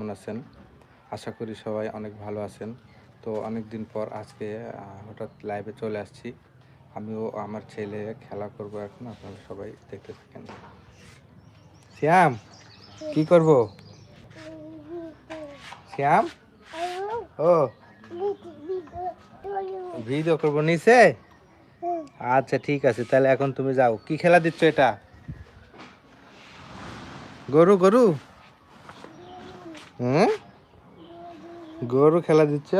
কেমন আছেন? আশা করি সবাই অনেক ভালো আছেন। তো অনেক দিন পর আজকে হঠাৎ লাইভে চলে আসছি। আমিও আমার ছেলে খেলা করব এখন, আপনারা সবাই দেখতে থাকেন। শ্যাম, কি করব? শ্যাম? ও, ভিডিও করব নিচে? আচ্ছা ঠিক আছে, তাহলে এখন তুমি যাও। কি খেলা দিচ্ছ এটা? গরু গরু? গরু খেলা দিচ্ছ?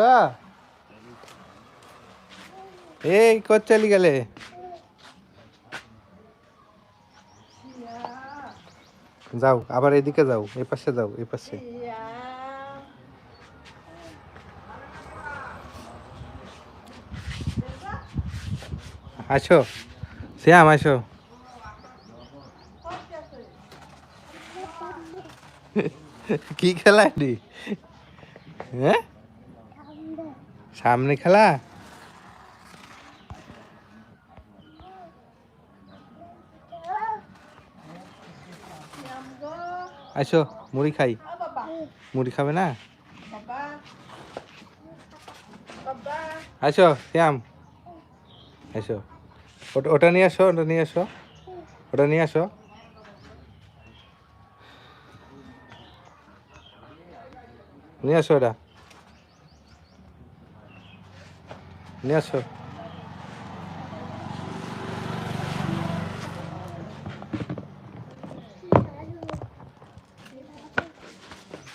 এই কত চলি গেলে? যাও, আবার এদিকে যাও এই পাশে যাও এই পাশে। আসো, শ্যাম, আসো। কি খেলা এটি হ্যাঁ? সামনে খেলা? আসো মুড়ি খাই। মুড়ি খাবে না? আসো শ্যাম। আসো ওটা নিয়ে আসো, ওটা নিয়ে আসো। ওটা নিয়ে আসো। নিয়ে আসো ওটা নিয়ে আসো।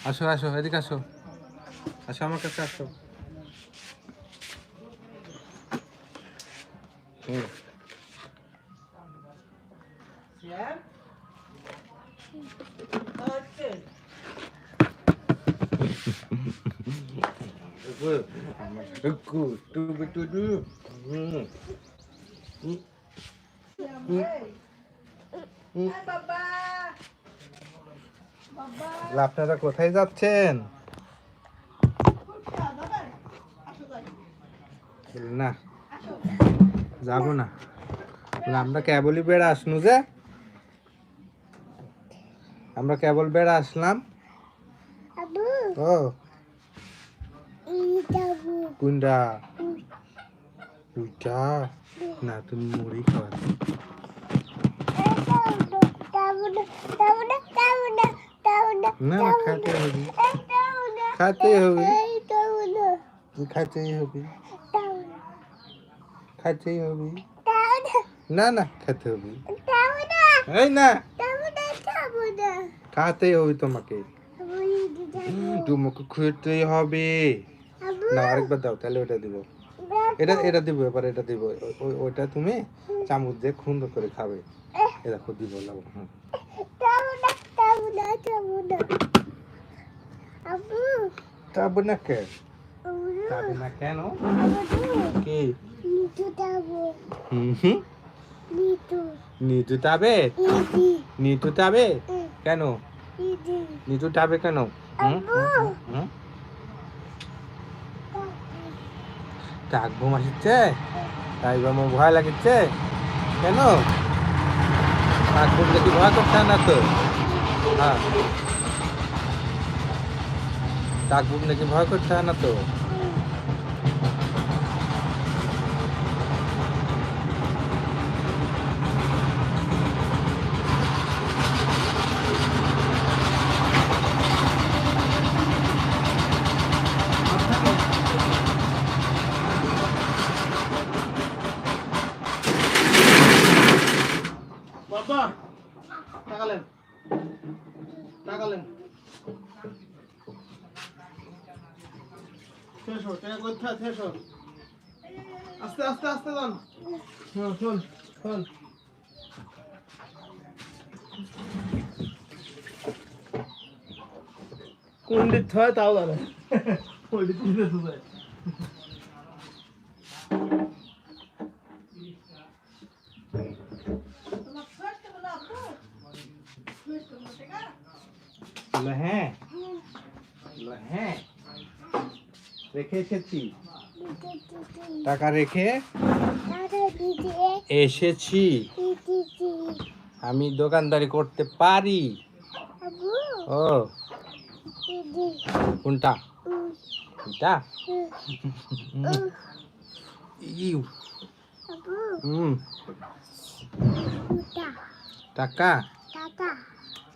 আসো আসো এদিকে আসো। আসো আমার কাছে আসো। হুম আপনারা কোথায় যাচ্ছেন? না, যাব না। আমরা কেবলই বেড়া আসনু যে। আমরা কেবল বেড়া আসলাম। ও কোনটা ওইটা না তুমি মুড়ি খাওয়া না না খাতে হবে খাতে হবে খাতেই হবে খাতেই হবে না না খেতে হবে এই না খাতেই হবে তোমাকে তোমাকে খেতেই হবে। না আরেকবার দাও তাহলে ওটা দিব। এটা এটা দিব এবার এটা দিব। ও- ও- ওটা তুমি চামচ দিয়ে খুন্দ করে খাবে। এ দেখো দিব। খাব না খাবে না কেন? কি? হুম হুম। নিতু তাবে? নিতু তাবে? কেন? নিতু ডাবে কেন? ডাক ঘুম আসছে তাই বা আমার ভয় লাগছে কেন? ডাক ঘুম দেখি ভয় করছে না তো? হ্যাঁ। টাক ঘুম দেখি ভয় করছে না তো? শেষ শেষ হো আস্তে আস্তে আস্তে যান। হ্যাঁ চল চল কোন দিক হয় তাও জানে। ওই দিক দিয়ে হ্যাঁ। হ্যাঁ। রেখে এসেছি। টাকা রেখে এসেছি। আমি দোকানদারি করতে পারি। ও। কোনটা? এটা ইউ। হুম। টাকা।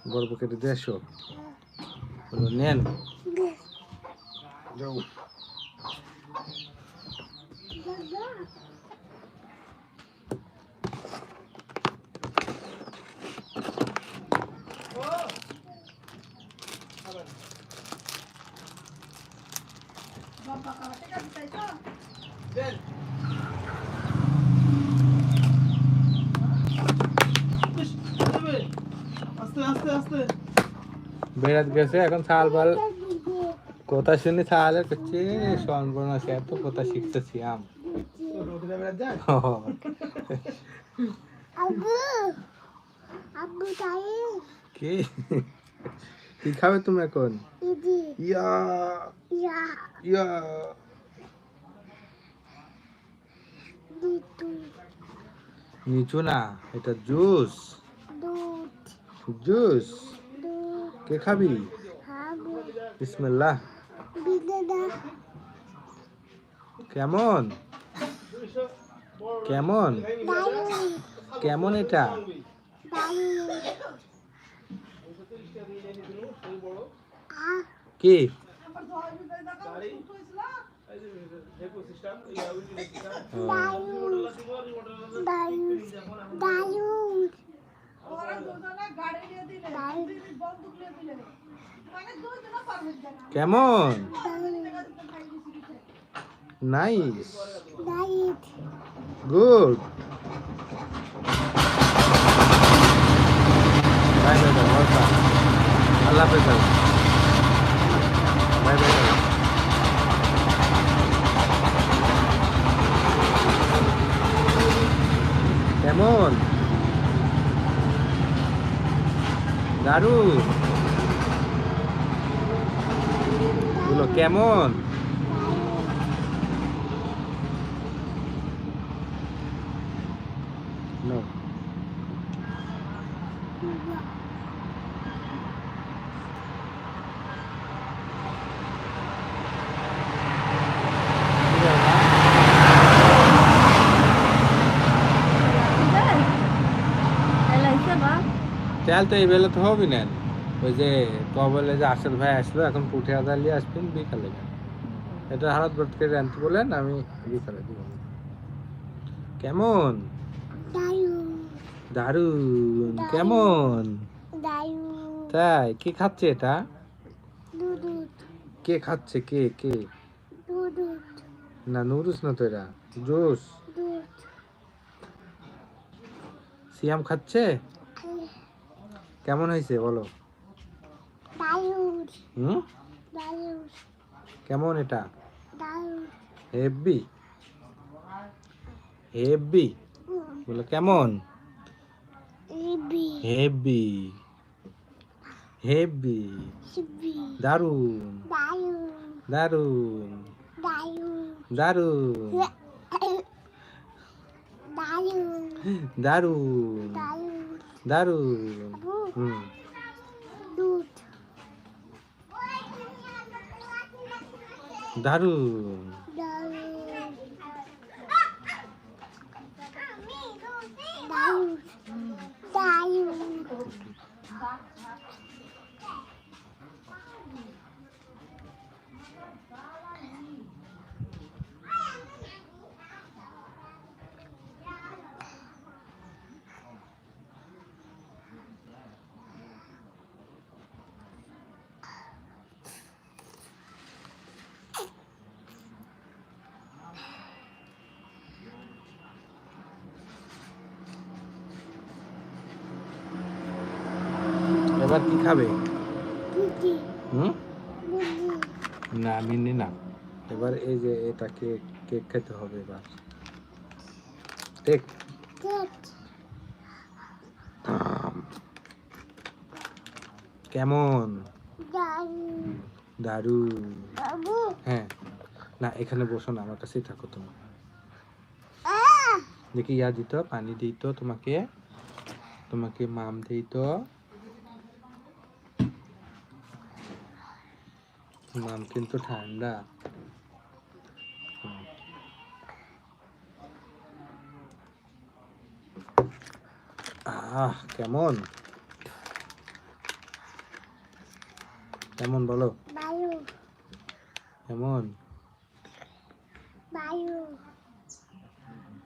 গর্ব কেটে দিয়ে আসো বলো নেন যাও দেন ইস, দেবে। আস্তে আস্তে আস্তে বেড়াত গেছে এখন ছাল পাল কথা শুনি ছালের করছে সর্বনাশ এত কথা শিখতেছি আম। কি? খাবে তুমি এখন? ইয়া। ইয়া। নিচু না এটা জুস। জুস? কে খাবি? বিসমিল্লাহ। কেমন? কেমন? কেমন এটা? কি কেমন? নাইস গুড আল্লাহ হাফেজ বাই বাই বাই কেমন দারুণ বলো কেমন No. চাল তো এই বেলা তো হবি না। ওই যে কবলে যে আসাদ ভাই আসলো এখন পুঠে আদালি আসবেন বিকালে। এটা হারাত করে আনতে বলেন আমি বিকালে দিব। কেমন? দারুণ কেমন? তাই কে খাচ্ছে এটা? কে খাচ্ছে? কে কে? না নুরুস না তো এরা জুস। সিয়াম খাচ্ছে? কেমন হয়েছে বলো? হুম? কেমন এটা? হেভি হেভি বলো কেমন? হেভি হেভি দারুণ দারুণ দারুণ দারুণ দারুণ হুম। দারুণ এবার কি খাবে? হুম? না মিনি না। এবার এই যে এটা কেক কেক খেতে হবে এবার। কেক। কেমন? দারু। হ্যাঁ। না এখানে বসো না আমার কাছেই থাকো তুমি। দেখি ইয়া দিত পানি দিত তোমাকে। তোমাকে মাম দিত। মাম কিন্তু ঠান্ডা। আহ কেমন? কেমন বলো? কেমন?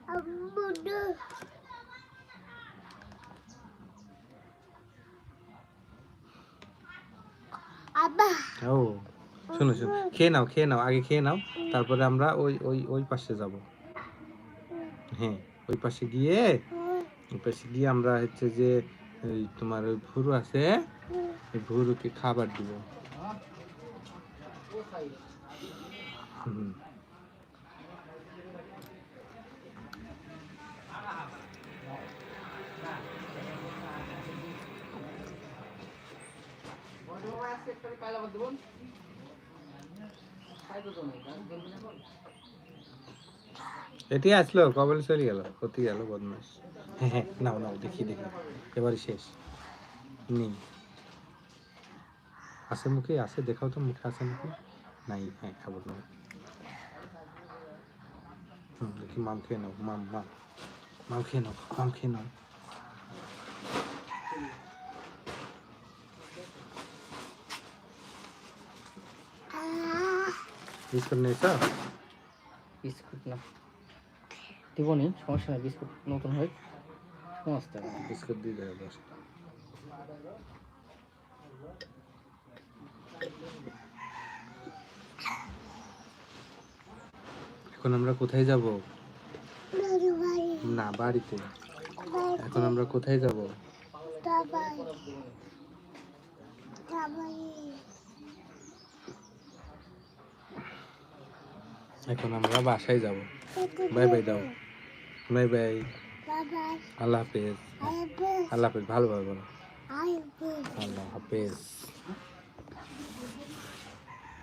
আম্মুদু ও। শোনো শোনো খেয়ে নাও খেয়ে নাও, আগে খেয়ে নাও, তারপরে আমরা ওই ওই ওই পাশে যাব। হ্যাঁ ওই পাশে গিয়ে, ওই পাশে গিয়ে আমরা হচ্ছে যে তোমার ওই ভুরু আছে, ওই ভুরুকে খাবার দিব। এটি আসলো, কবল চলে গেল কোথায় গেল বদমাস হ্যাঁ হ্যাঁ নাও নাও দেখি দেখি এবারে শেষ। নেই। আছে মুখে আছে দেখাও তো মুখে আছে মুখে। নাই হ্যাঁ খাব না। দেখি, মাম খেয়ে নাও, মাম মাম। মাম খেয়ে নাও, মাম খেয়ে নাও। বিস্কুট নিয়েছ? বিস্কুট না। দিবনি সমস্যা নেই বিস্কুট নতুন হয়। সমস্ত বিস্কুট দিয়ে দেবে দশ এখন আমরা কোথায় যাব? না বাড়িতে। এখন আমরা কোথায় যাব? এখন আমরা বাসায় যাব। বাই বাই দাও। Bye bye. আল্লাহ হাফেজ। আল্লাহ হাফেজ। ভালোভাবে বলো। আল্লাহ হাফেজ।